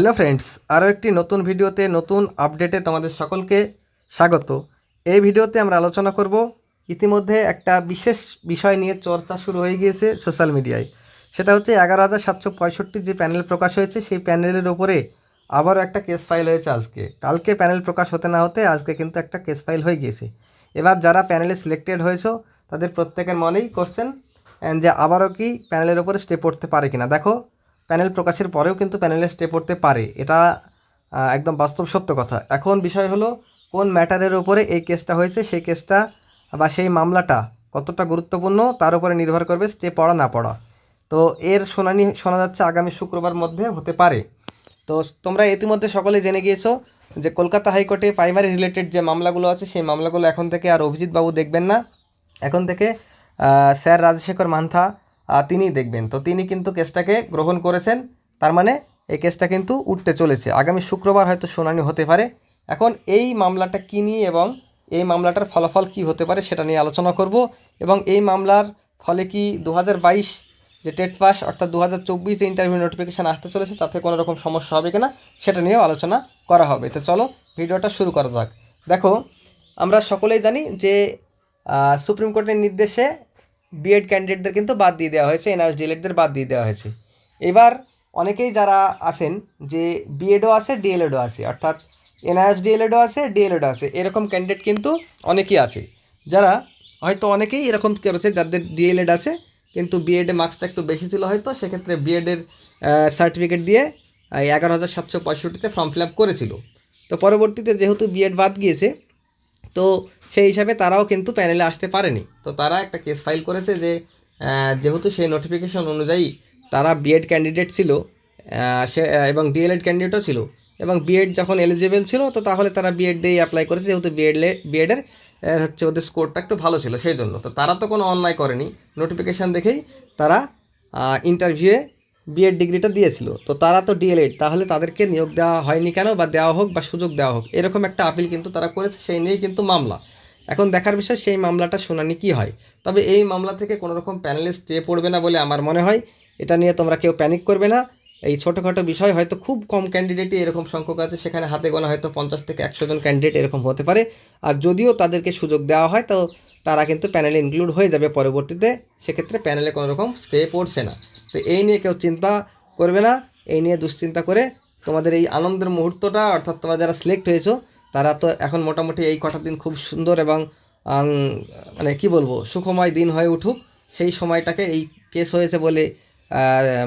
Hello friends, আরও একটি নতুন ভিডিওতে নতুন আপডেটে তোমাদের সকলকে স্বাগত। এই ভিডিওতে আমরা আলোচনা করব ইতিমধ্যে একটা বিশেষ বিষয় নিয়ে চর্চা শুরু হয়ে গিয়েছে সোশ্যাল মিডিয়ায়। সেটা হচ্ছে এগারো হাজার সাতশো পঁয়ষট্টির যে প্যানেল প্রকাশ হয়েছে, সেই প্যানেলের ওপরে আবারও একটা কেস ফাইল হয়েছে আজকে। কালকে প্যানেল প্রকাশ হতে না হতে আজকে কিন্তু একটা কেস ফাইল হয়ে গিয়েছে। এবার যারা প্যানেলে সিলেক্টেড হয়েছো, তাদের প্রত্যেকের মনেই কোশ্চেন যে আবারও কি প্যানেলের ওপরে স্টে পড়তে পারে কিনা। দেখো প্যানেল প্রকাশের পরেও কিন্তু প্যানেলে স্টে পড়তে পারে। এটা একদম বাস্তব সত্য কথা। এখন বিষয় হলো, কোন ম্যাটারের ওপরে এই কেসটা হয়েছে, সেই কেসটা বা সেই মামলাটা কতটা গুরুত্বপূর্ণ, তার উপরে নির্ভর করবে স্টে পড়া, না পড়া। তো এর শুনানি, শোনা যাচ্ছে আগামী শুক্রবার মধ্যে হতে পারে। তো তোমরা ইতিমধ্যে সকলেই জেনে গিয়েছো যে কলকাতা হাইকোর্টে প্রাইমারি রিলেটেড যে মামলাগুলো আছে, সেই মামলাগুলো এখন থেকে আর অভিজিৎ বাবু দেখবেন না। এখন থেকে স্যার রাজশেখর মান্থা তিনিই দেখবেন। তো তিনি কিন্তু কেসটাকে গ্রহণ করেছেন, তার মানে এই কেসটা কিন্তু উঠতে চলেছে। আগামী শুক্রবার হয়তো শুনানি হতে পারে। এখন এই মামলাটা কী নিয়ে এবং এই মামলাটার ফলাফল কী হতে পারে সেটা নিয়ে আলোচনা করব এবং এই মামলার ফলে কি দু হাজার বাইশ যে টেট পাস অর্থাৎ দু হাজার চব্বিশ ইন্টারভিউ নোটিফিকেশান আসতে চলেছে, তাতে কোনো রকম সমস্যা হবে কিনা সেটা নিয়েও আলোচনা করা হবে। তো চলো ভিডিওটা শুরু করা যাক। দেখো, আমরা সকলেই জানি যে সুপ্রিম কোর্টের নির্দেশে বিএড ক্যান্ডিডেটদের কিন্তু বাদ দিয়ে দেওয়া হয়েছে, এনআরএস ডিএলএডদের বাদ দিয়ে দেওয়া হয়েছে। এবার অনেকেই যারা আছেন যে বিএডও আছে, ডিএলএডও আছে, অর্থাৎ এনআরএস ডিএলএডও আছে ডিএলএডও আছে, এরকম ক্যান্ডিডেট কিন্তু অনেকেই আছে। যারা হয়তো অনেকেই এরকম করেছে, যাদের ডিএলএড আছে, কিন্তু বিএডে মার্কসটা একটু বেশি ছিল হয়তো, সেক্ষেত্রে বিএডের সার্টিফিকেট দিয়ে এগারো হাজার সাতশো পঁয়ষট্টিতে ফর্ম ফিল আপ করেছিল। তো পরবর্তীতে যেহেতু বিএড বাদ গিয়েছে তো সেই হিসাবে তারাও কিন্তু প্যানেলে আসতে পারেনি। তো তারা একটা কেস ফাইল করেছে যে যেহেতু সেই নোটিফিকেশন অনুযায়ী তারা বিএড ক্যান্ডিডেট ছিল সে এবং ডিএলএড ক্যান্ডিডেটও ছিল, এবং বিএড যখন এলিজিবল ছিল, তো তাহলে তারা বিএড দিয়েই অ্যাপ্লাই করেছে, যেহেতু বিএড বিএডের হচ্ছে ওদের স্কোরটা একটু ভালো ছিল, সেই জন্য। তো তারা তো কোনো অন্যায় করেনি নোটিফিকেশান দেখেই তারা ইন্টারভিউয়ে বিএড ডিগ্রিটা দিয়েছিল। তো তারা তো ডিএলএড তাহলে তাদেরকে নিয়োগ দেওয়া হয়নি কেন? বা দেওয়া হোক বা সুযোগ দেওয়া হোক। এরকম একটা আপিল কিন্তু তারা করেছে, সেই নিয়েই কিন্তু মামলা। এখন দেখার বিষয়, সেই মামলাটা শুনানি কী হয়? তবে এই মামলা থেকে কোনো রকম প্যানেলে স্টে পড়বে না বলে আমার মনে হয়। এটা নিয়ে তোমরা কেউ প্যানিক করবে না। এই ছোটোখাটো বিষয় হয়তো খুব কম ক্যান্ডিডেটই এরকম সংখ্যক আছে, সেখানে হাতে গোনা হয়তো পঞ্চাশ থেকে একশো জন ক্যান্ডিডেট এরকম হতে পারে। আর যদিও তাদেরকে সুযোগ দেওয়া হয়, তো তারা কিন্তু প্যানেলে ইনক্লুড হয়ে যাবে পরবর্তীতে, সেক্ষেত্রে প্যানেলে কোনো রকম স্টে পড়ছে না। তো এই নিয়ে কেউ চিন্তা করবে না, এই নিয়ে দুশ্চিন্তা করে তোমাদের এই আনন্দের মুহূর্তটা, অর্থাৎ তোমরা যারা সিলেক্ট হয়েছো, তারা তো এখন মোটামুটি এই কটা দিন খুব সুন্দর এবং মানে কি বলব, সুখময় দিন হয়ে উঠুক। সেই সময়টাকে এই কেস হয়েছে বলে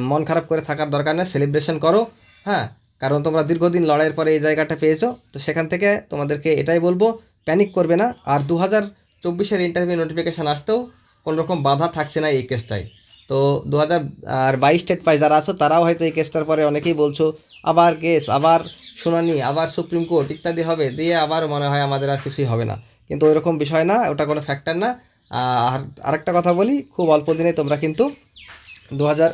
মন খারাপ করে থাকার দরকার নেই সেলিব্রেশন করো হ্যাঁ? কারণ তোমরা দীর্ঘদিন লড়াইয়ের পরে এই জায়গাটা পেয়েছ, তো সেখান থেকে তোমাদেরকে এটাই বলব প্যানিক করবে না। আর দু হাজার চব্বিশের ইন্টারভিউ নোটিফিকেশান আসতেও কোনো রকম বাধা থাকছে না এই কেসটায় তো দু হাজার, আর বাইশ স্টেট পাই যারা আছো, তারাও হয়তো এই কেসটার পরে অনেকেই বলছো, আবার কেস আবার শুনানি, আবার সুপ্রিম কোর্ট ইত্যাদি হবে, দিয়ে আবার মনে হয় আমাদের আর কিছুই হবে না। কিন্তু ওইরকম বিষয় না, ওটা কোনো ফ্যাক্টর না। আর আরেকটা কথা বলি, খুব অল্প দিনে তোমরা কিন্তু দু হাজার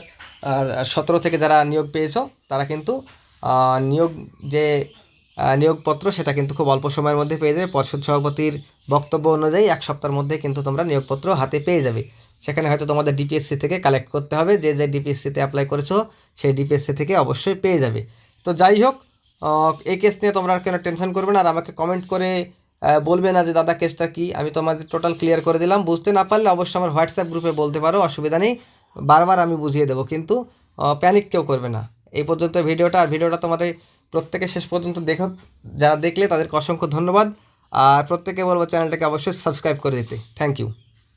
সতেরো থেকে যারা নিয়োগ পেয়েছ, তারা কিন্তু নিয়োগ যে নিয়োগপত্র, সেটা কিন্তু খুব অল্প সময়ের মধ্যে পেয়ে যাবে। পর্ষদ সভাপতির বক্তব্য অনুযায়ী এক সপ্তাহের মধ্যে কিন্তু তোমরা নিয়োগপত্র হাতে পেয়ে যাবে। সেখানে হয়তো তোমাদের ডিপিএসসি থেকে কালেক্ট করতে হবে। যে যে ডিপিএসসিতে অ্যাপ্লাই করেছ, সেই ডিপিএসসি থেকে অবশ্যই পেয়ে যাবে। তো যাই হোক এই কেস নিয়ে তোমরা আর কেন টেনশন করবে না। আর আমাকে কমেন্ট করে বলবে না যে, দাদা কেসটা কি? আমি তোমাদের টোটাল ক্লিয়ার করে দিলাম। বুঝতে না পারলে অবশ্যই আমার হোয়াটসঅ্যাপ গ্রুপে বলতে পারো, অসুবিধা নেই। বারবার আমি বুঝিয়ে দেবো। কিন্তু প্যানিক কেউ করবে না। এই পর্যন্ত ভিডিওটা, আর ভিডিওটা তোমাদের প্রত্যেকে শেষ পর্যন্ত দেখো যারা দেখলে তাদেরকে অসংখ্য ধন্যবাদ। আর প্রত্যেকে বলব চ্যানেলটাকে অবশ্যই সাবস্ক্রাইব করে দিতে। Thank you